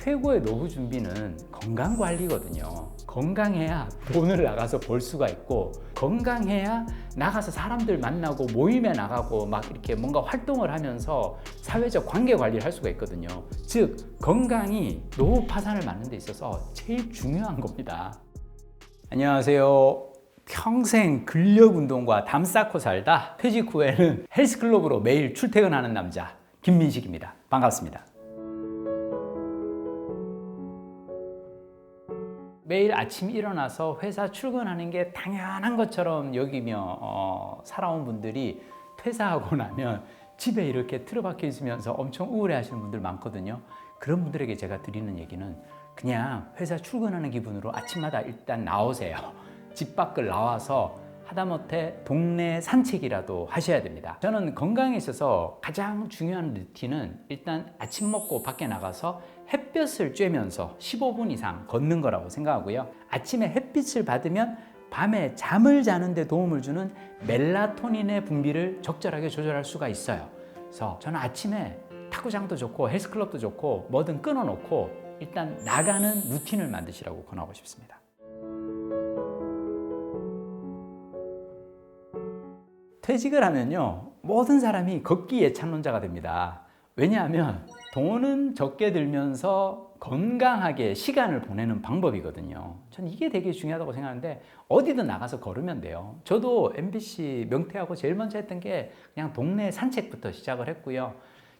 최고의 노후 준비는 건강 관리거든요. 건강해야 돈을 나가서 벌 수가 있고 건강해야 나가서 사람들 만나고 모임에 나가고 막 이렇게 뭔가 활동을 하면서 사회적 관계 관리를 할 수가 있거든요. 즉 건강이 노후 파산을 막는 데 있어서 제일 중요한 겁니다. 안녕하세요. 평생 근력 운동과 담 쌓고 살다 퇴직 후에는 헬스클럽으로 매일 출퇴근하는 남자 김민식입니다. 반갑습니다. 매일 아침 일어나서 회사 출근하는 게 당연한 것처럼 여기며 어, 살아온 분들이 퇴사하고 나면 집에 이렇게 틀어박혀 있으면서 엄청 우울해 하시는 분들 많거든요. 그런 분들에게 제가 드리는 얘기는 그냥 회사 출근하는 기분으로 아침마다 일단 나오세요. 집 밖을 나와서 하다못해 동네 산책이라도 하셔야 됩니다. 저는 건강에 있어서 가장 중요한 루틴은 일단 아침 먹고 밖에 나가서 햇볕을 쬐면서 15분 이상 걷는 거라고 생각하고요. 아침에 햇빛을 받으면 밤에 잠을 자는데 도움을 주는 멜라토닌의 분비를 적절하게 조절할 수가 있어요. 그래서 저는 아침에 탁구장도 좋고 헬스클럽도 좋고 뭐든 끊어놓고 일단 나가는 루틴을 만드시라고 권하고 싶습니다. 퇴직을 하면요 모든 사람이 걷기 예찬론자가 됩니다. 왜냐하면 돈은 적게 들면서 건강하게 시간을 보내는 방법이거든요. 전 이게 되게 중요하다고 생각하는데 어디든 나가서 걸으면 돼요. 저도 MBC 명태하고 제일 먼저 했던 게 그냥 동네 산책부터 시작을 했고요.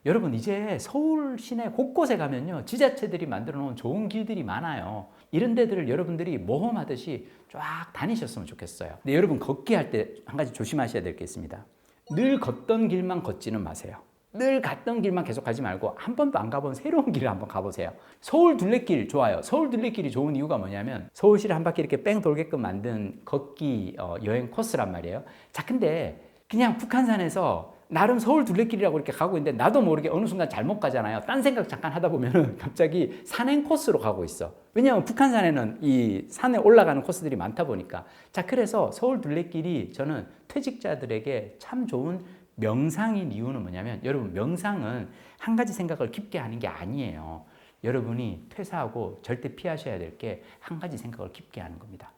여러분 이제 서울 시내 곳곳에 가면요 지자체들이 만들어 놓은 좋은 길들이 많아요. 이런 데들을 여러분들이 모험하듯이 쫙 다니셨으면 좋겠어요. 근데 여러분 걷기 할 때 한 가지 조심하셔야 될 게 있습니다. 늘 걷던 길만 걷지는 마세요. 늘 갔던 길만 계속 가지 말고 한 번도 안 가본 새로운 길을 한번 가보세요. 서울 둘레길 좋아요. 서울 둘레길이 좋은 이유가 뭐냐면 서울시를 한 바퀴 이렇게 뺑 돌게끔 만든 걷기 어, 여행 코스란 말이에요. 자, 근데 그냥 북한산에서 나름 서울 둘레길이라고 이렇게 가고 있는데 나도 모르게 어느 순간 잘못 가잖아요. 딴 생각 잠깐 하다 보면은 갑자기 산행 코스로 가고 있어. 왜냐하면 북한산에는 이 산에 올라가는 코스들이 많다 보니까. 자, 그래서 서울 둘레길이 저는 퇴직자들에게 참 좋은 명상인 이유는 뭐냐면 여러분 명상은 한 가지 생각을 깊게 하는 게 아니에요. 여러분이 퇴사하고 절대 피하셔야 될 게 한 가지 생각을 깊게 하는 겁니다.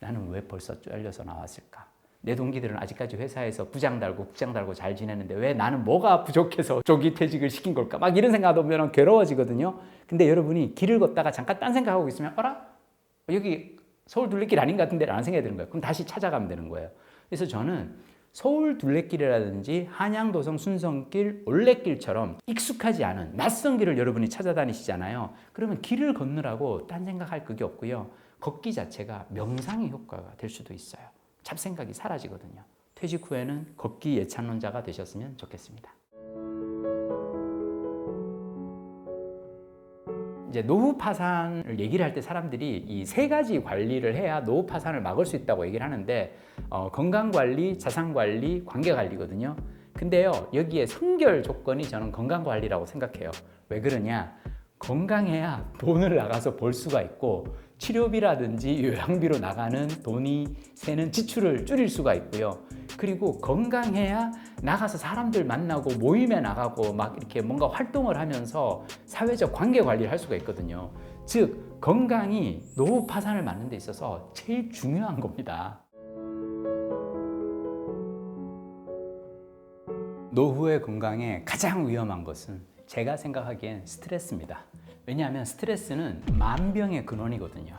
나는 왜 벌써 잘려서 나왔을까? 내 동기들은 아직까지 회사에서 부장 달고 국장 달고 잘 지내는데 왜 나는 뭐가 부족해서 조기 퇴직을 시킨 걸까? 막 이런 생각 하면 괴로워지거든요. 근데 여러분이 길을 걷다가 잠깐 딴 생각하고 있으면 어라? 여기 서울 둘레길 아닌 것 같은데 라는 생각이 드는 거예요. 그럼 다시 찾아가면 되는 거예요. 그래서 저는 서울 둘레길이라든지 한양도성 순성길 올레길처럼 익숙하지 않은 낯선 길을 여러분이 찾아다니시잖아요. 그러면 길을 걷느라고 딴 생각할 그게 없고요. 걷기 자체가 명상의 효과가 될 수도 있어요. 잡생각이 사라지거든요. 퇴직 후에는 걷기 예찬론자가 되셨으면 좋겠습니다. 이제 노후 파산을 얘기를 할 때 사람들이 이 세 가지 관리를 해야 노후 파산을 막을 수 있다고 얘기를 하는데 어, 건강 관리, 자산 관리, 관계 관리거든요. 근데요 여기에 선결 조건이 저는 건강 관리라고 생각해요. 왜 그러냐? 건강해야 돈을 나가서 벌 수가 있고 치료비라든지 요양비로 나가는 돈이 새는 지출을 줄일 수가 있고요. 그리고 건강해야 나가서 사람들 만나고 모임에 나가고 막 이렇게 뭔가 활동을 하면서 사회적 관계 관리를 할 수가 있거든요. 즉 건강이 노후 파산을 막는 데 있어서 제일 중요한 겁니다. 노후의 건강에 가장 위험한 것은 제가 생각하기엔 스트레스입니다. 왜냐하면 스트레스는 만병의 근원이거든요.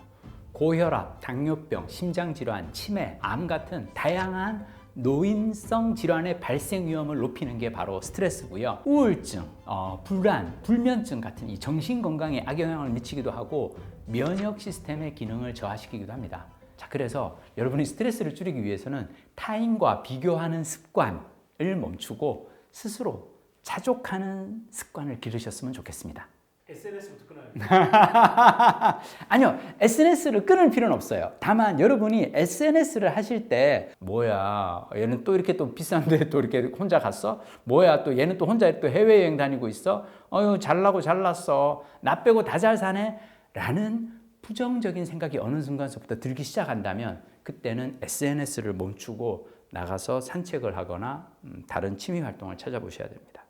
고혈압, 당뇨병, 심장질환, 치매, 암 같은 다양한 노인성 질환의 발생 위험을 높이는 게 바로 스트레스고요. 우울증, 어, 불안, 불면증 같은 이 정신 건강에 악영향을 미치기도 하고 면역 시스템의 기능을 저하시키기도 합니다. 자, 그래서 여러분이 스트레스를 줄이기 위해서는 타인과 비교하는 습관을 멈추고 스스로 자족하는 습관을 기르셨으면 좋겠습니다. SNS부터 끊어요. 아니요, SNS를 끊을 필요는 없어요. 다만 여러분이 SNS를 하실 때 뭐야, 얘는 또 이렇게 또 비싼데 또 이렇게 혼자 갔어? 뭐야, 또 얘는 또 혼자 또 해외여행 다니고 있어? 어유 잘나고 잘났어. 나 빼고 다 잘 사네? 라는 부정적인 생각이 어느 순간서부터 들기 시작한다면 그때는 SNS를 멈추고 나가서 산책을 하거나 음, 다른 취미 활동을 찾아보셔야 됩니다.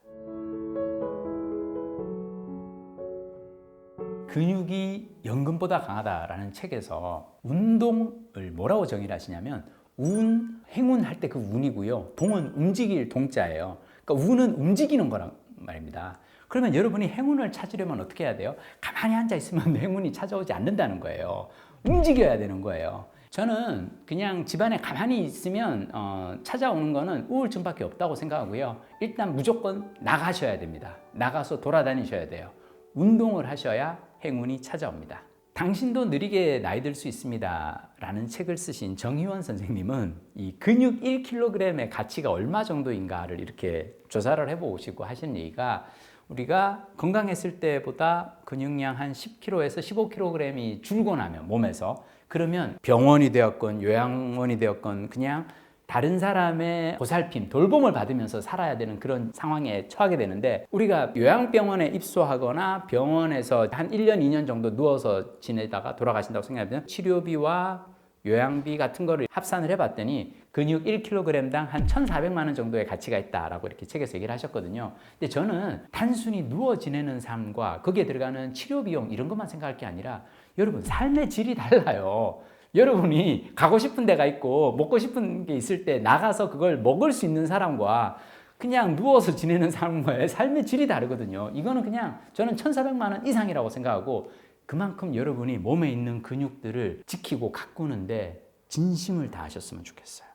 근육이 연금보다 강하다라는 책에서 운동을 뭐라고 정의를 하시냐면 운, 행운 할 때 그 운이고요. 동은 움직일 동자예요. 그러니까 운은 움직이는 거란 말입니다. 그러면 여러분이 행운을 찾으려면 어떻게 해야 돼요? 가만히 앉아 있으면 행운이 찾아오지 않는다는 거예요. 움직여야 되는 거예요. 저는 그냥 집안에 가만히 있으면 어, 찾아오는 거는 우울증밖에 없다고 생각하고요. 일단 무조건 나가셔야 됩니다. 나가서 돌아다니셔야 돼요. 운동을 하셔야 행운이 찾아옵니다. 당신도 느리게 나이 들 수 있습니다. 라는 책을 쓰신 정희원 선생님은 이 근육 1kg의 가치가 얼마 정도인가를 이렇게 조사를 해보시고 하신 얘기가 우리가 건강했을 때보다 근육량 한 10kg에서 15kg이 줄고 나면 몸에서 그러면 병원이 되었건 요양원이 되었건 그냥 다른 사람의 보살핌, 돌봄을 받으면서 살아야 되는 그런 상황에 처하게 되는데 우리가 요양병원에 입소하거나 병원에서 한 1년, 2년 정도 누워서 지내다가 돌아가신다고 생각하면 치료비와 요양비 같은 거를 합산을 해봤더니 근육 1kg당 한 1,400만 원 정도의 가치가 있다라고 이렇게 책에서 얘기를 하셨거든요. 근데 저는 단순히 누워 지내는 삶과 거기에 들어가는 치료 비용 이런 것만 생각할 게 아니라 여러분 삶의 질이 달라요. 여러분이 가고 싶은 데가 있고 먹고 싶은 게 있을 때 나가서 그걸 먹을 수 있는 사람과 그냥 누워서 지내는 사람과의 삶의 질이 다르거든요. 이거는 그냥 저는 1,400만 원 이상이라고 생각하고 그만큼 여러분이 몸에 있는 근육들을 지키고 가꾸는데 진심을 다하셨으면 좋겠어요.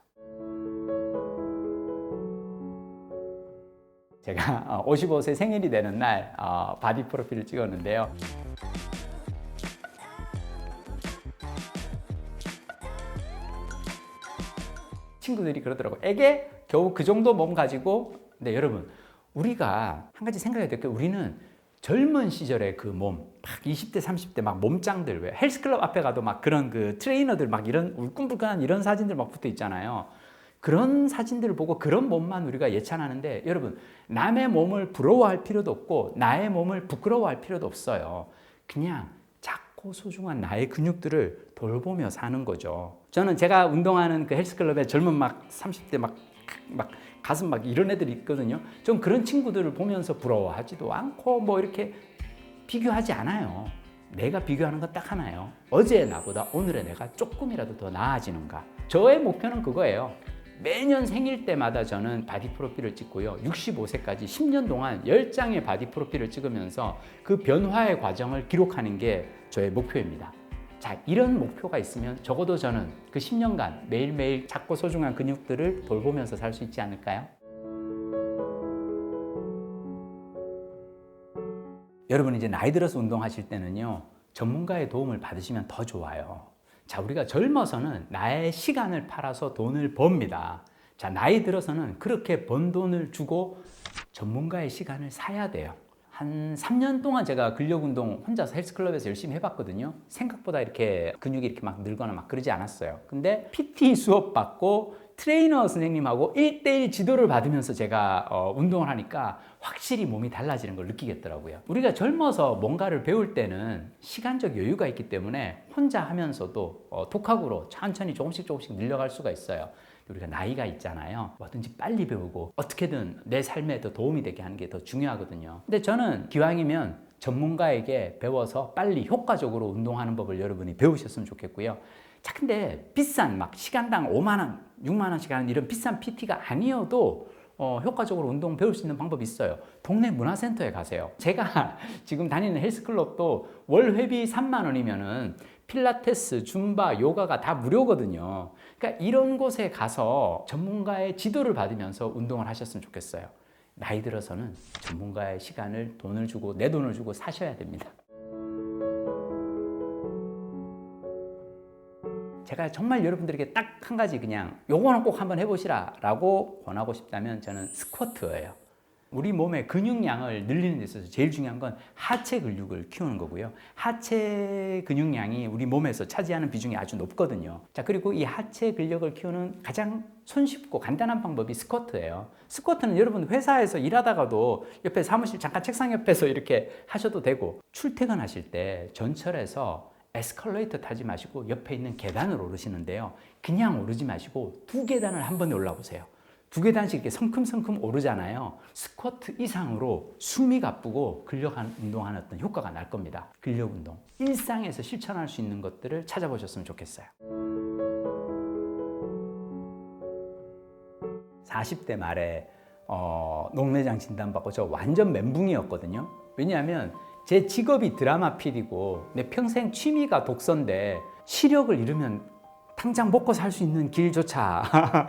제가 55세 생일이 되는 날 어, 바디 프로필을 찍었는데요. 친구들이 그러더라고요. 애게 겨우 그 정도 몸 가지고 근데 여러분 우리가 한 가지 생각해야 될 게 우리는 젊은 시절의 그 몸, 막 20대, 30대 막 몸짱들 왜 헬스클럽 앞에 가도 막 그런 그 트레이너들 막 이런 울끈불끈한 이런 사진들 막 붙어 있잖아요. 그런 사진들을 보고 그런 몸만 우리가 예찬하는데 여러분 남의 몸을 부러워할 필요도 없고 나의 몸을 부끄러워할 필요도 없어요. 그냥 작고 소중한 나의 근육들을 돌보며 사는 거죠. 저는 제가 운동하는 그 헬스클럽에 젊은 막 30대 막, 막 가슴 막 이런 애들이 있거든요. 전 그런 친구들을 보면서 부러워하지도 않고 뭐 이렇게 비교하지 않아요. 내가 비교하는 건 딱 하나예요. 어제 나보다 오늘의 내가 조금이라도 더 나아지는가. 저의 목표는 그거예요. 매년 생일 때마다 저는 바디 프로필을 찍고요. 65세까지 10년 동안 10장의 바디 프로필을 찍으면서 그 변화의 과정을 기록하는 게 저의 목표입니다. 자, 이런 목표가 있으면 적어도 저는 그 10년간 매일매일 작고 소중한 근육들을 돌보면서 살 수 있지 않을까요? 여러분 이제 나이 들어서 운동하실 때는요. 전문가의 도움을 받으시면 더 좋아요. 자, 우리가 젊어서는 나의 시간을 팔아서 돈을 법니다. 자, 나이 들어서는 그렇게 번 돈을 주고 전문가의 시간을 사야 돼요. 한 3년 동안 제가 근력 운동 혼자서 헬스클럽에서 열심히 해봤거든요. 생각보다 이렇게 근육이 이렇게 막 늘거나 막 그러지 않았어요. 근데 PT 수업 받고 트레이너 선생님하고 1대1 지도를 받으면서 제가 어, 운동을 하니까 확실히 몸이 달라지는 걸 느끼겠더라고요. 우리가 젊어서 뭔가를 배울 때는 시간적 여유가 있기 때문에 혼자 하면서도 어, 독학으로 천천히 조금씩 조금씩 늘려갈 수가 있어요. 우리가 나이가 있잖아요. 뭐든지 빨리 배우고 어떻게든 내 삶에 더 도움이 되게 하는 게 더 중요하거든요. 근데 저는 기왕이면 전문가에게 배워서 빨리 효과적으로 운동하는 법을 여러분이 배우셨으면 좋겠고요. 자, 근데 비싼 막 시간당 5만 원, 6만 원씩 하는 이런 비싼 PT가 아니어도 어, 효과적으로 운동 배울 수 있는 방법이 있어요. 동네 문화센터에 가세요. 제가 지금 다니는 헬스클럽도 월 회비 3만 원이면은 필라테스, 줌바, 요가가 다 무료거든요. 그러니까 이런 곳에 가서 전문가의 지도를 받으면서 운동을 하셨으면 좋겠어요. 나이 들어서는 전문가의 시간을 돈을 주고 내 돈을 주고 사셔야 됩니다. 제가 정말 여러분들에게 딱 한 가지 그냥 요거는 꼭 한번 해보시라 라고 권하고 싶다면 저는 스쿼트예요. 우리 몸의 근육량을 늘리는 데 있어서 제일 중요한 건 하체 근육을 키우는 거고요. 하체 근육량이 우리 몸에서 차지하는 비중이 아주 높거든요. 자, 그리고 이 하체 근력을 키우는 가장 손쉽고 간단한 방법이 스쿼트예요. 스쿼트는 여러분 회사에서 일하다가도 옆에 사무실 잠깐 책상 옆에서 이렇게 하셔도 되고 출퇴근하실 때 전철에서 에스컬레이터 타지 마시고 옆에 있는 계단을 오르시는데요. 그냥 오르지 마시고 두 계단을 한 번에 올라보세요. 두 계단씩 이렇게 성큼성큼 오르잖아요. 스쿼트 이상으로 숨이 가쁘고 근력 한- 운동하는 어떤 효과가 날 겁니다. 근력 운동. 일상에서 실천할 수 있는 것들을 찾아보셨으면 좋겠어요. 40대 말에 어, 녹내장 진단받고 저 완전 멘붕이었거든요. 왜냐하면 제 직업이 드라마 PD고 내 평생 취미가 독서인데 시력을 잃으면 당장 먹고 살 수 있는 길조차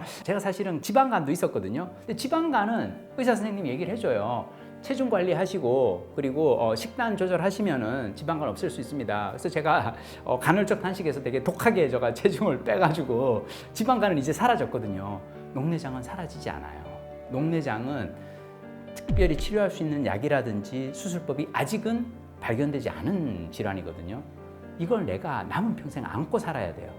제가 사실은 지방간도 있었거든요. 근데 지방간은 의사 선생님이 얘기를 해줘요. 체중 관리하시고 그리고 어, 식단 조절하시면은 지방간 없앨 수 있습니다. 그래서 제가 어, 간헐적 단식에서 되게 독하게 제가 체중을 빼가지고 지방간은 이제 사라졌거든요. 녹내장은 사라지지 않아요. 녹내장은 특별히 치료할 수 있는 약이라든지 수술법이 아직은 발견되지 않은 질환이거든요. 이걸 내가 남은 평생 안고 살아야 돼요.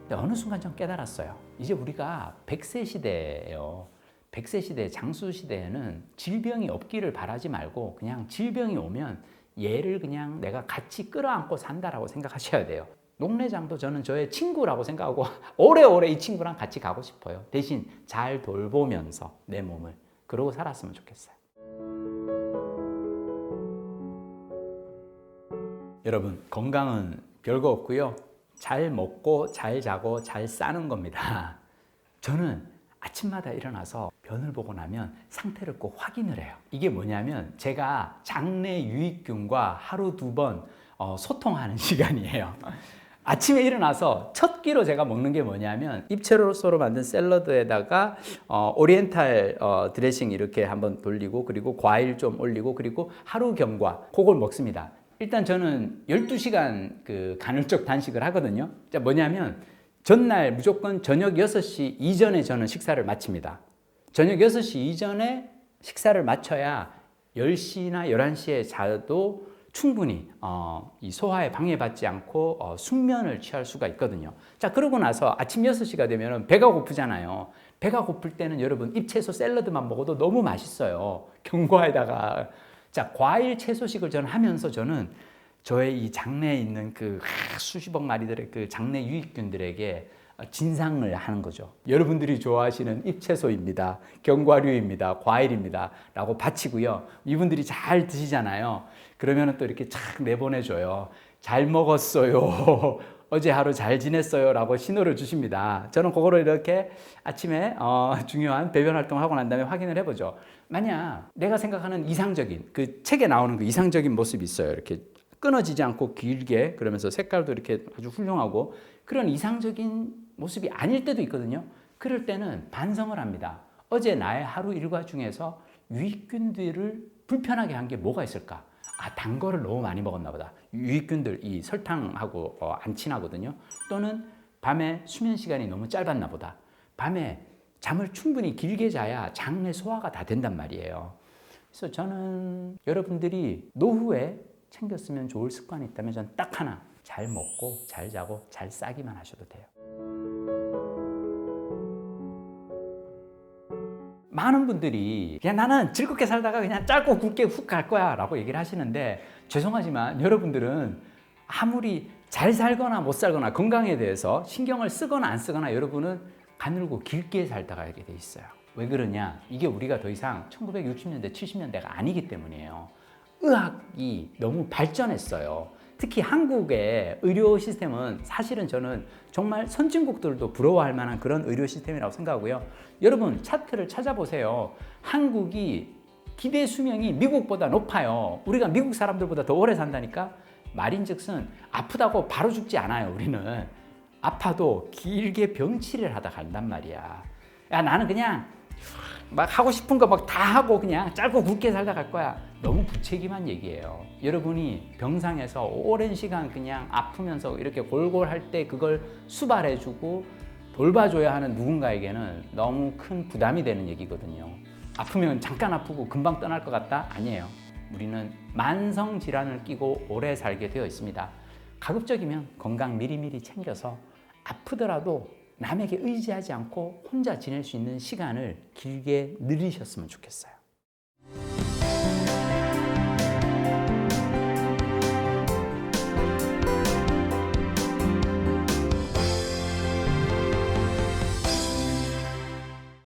근데 어느 순간 좀 깨달았어요. 이제 우리가 100세 시대예요. 100세 시대, 장수 시대에는 질병이 없기를 바라지 말고 그냥 질병이 오면 얘를 그냥 내가 같이 끌어안고 산다라고 생각하셔야 돼요. 녹내장도 저는 저의 친구라고 생각하고 오래오래 이 친구랑 같이 가고 싶어요. 대신 잘 돌보면서 내 몸을 그러고 살았으면 좋겠어요. 여러분 건강은 별거 없고요. 잘 먹고 잘 자고 잘 싸는 겁니다. 저는 아침마다 일어나서 변을 보고 나면 상태를 꼭 확인을 해요. 이게 뭐냐면 제가 장내 유익균과 하루 두번 어, 소통하는 시간이에요. 아침에 일어나서 첫 끼로 제가 먹는 게 뭐냐면 입체로서로 만든 샐러드에다가 어, 오리엔탈 어, 드레싱 이렇게 한번 돌리고 그리고 과일 좀 올리고 그리고 하루 경과 그걸 먹습니다. 일단 저는 12시간 그 간헐적 단식을 하거든요. 자, 뭐냐면 전날 무조건 저녁 6시 이전에 저는 식사를 마칩니다. 저녁 6시 이전에 식사를 마쳐야 10시나 11시에 자도 충분히 어, 이 소화에 방해받지 않고 어, 숙면을 취할 수가 있거든요. 자, 그러고 나서 아침 6시가 되면 배가 고프잖아요. 배가 고플 때는 여러분 잎채소 샐러드만 먹어도 너무 맛있어요. 경과에다가 자, 과일 채소식을 저는 하면서 저는 저의 이 장내에 있는 그 수십억 마리들의 그 장내 유익균들에게 진상을 하는 거죠. 여러분들이 좋아하시는 잎채소입니다. 견과류입니다. 과일입니다. 라고 바치고요. 이분들이 잘 드시잖아요. 그러면 또 이렇게 착 내보내줘요. 잘 먹었어요. 어제 하루 잘 지냈어요. 라고 신호를 주십니다. 저는 그거를 이렇게 아침에 어, 중요한 배변 활동을 하고 난 다음에 확인을 해보죠. 만약 내가 생각하는 이상적인 그 책에 나오는 그 이상적인 모습이 있어요. 이렇게 끊어지지 않고 길게 그러면서 색깔도 이렇게 아주 훌륭하고 그런 이상적인 모습이 아닐 때도 있거든요. 그럴 때는 반성을 합니다. 어제 나의 하루 일과 중에서 유익균들을 불편하게 한 게 뭐가 있을까? 아, 단 거를 너무 많이 먹었나 보다. 유익균들, 이 설탕하고 어, 안 친하거든요. 또는 밤에 수면 시간이 너무 짧았나 보다. 밤에 잠을 충분히 길게 자야 장내 소화가 다 된단 말이에요. 그래서 저는 여러분들이 노후에 챙겼으면 좋을 습관이 있다면 저는 딱 하나. 잘 먹고, 잘 자고, 잘 싸기만 하셔도 돼요. 많은 분들이 그냥 나는 즐겁게 살다가 그냥 짧고 굵게 훅 갈 거야 라고 얘기를 하시는데 죄송하지만 여러분들은 아무리 잘 살거나 못 살거나 건강에 대해서 신경을 쓰거나 안 쓰거나 여러분은 가늘고 길게 살다가 가게 돼 있어요. 왜 그러냐? 이게 우리가 더 이상 1960년대, 70년대가 아니기 때문이에요. 의학이 너무 발전했어요. 특히 한국의 의료 시스템은 사실은 저는 정말 선진국들도 부러워할 만한 그런 의료 시스템이라고 생각하고요. 여러분 차트를 찾아보세요. 한국이 기대 수명이 미국보다 높아요. 우리가 미국 사람들보다 더 오래 산다니까 말인즉슨 아프다고 바로 죽지 않아요. 우리는 아파도 길게 병치를 하다 간단 말이야. 야 나는 그냥 막 하고 싶은 거 막 다 하고 그냥 짧고 굵게 살다 갈 거야. 너무 부책임한 얘기예요. 여러분이 병상에서 오랜 시간 그냥 아프면서 이렇게 골골할 때 그걸 수발해주고 돌봐줘야 하는 누군가에게는 너무 큰 부담이 되는 얘기거든요. 아프면 잠깐 아프고 금방 떠날 것 같다? 아니에요. 우리는 만성 질환을 끼고 오래 살게 되어 있습니다. 가급적이면 건강 미리미리 챙겨서 아프더라도 남에게 의지하지 않고 혼자 지낼 수 있는 시간을 길게 늘리셨으면 좋겠어요.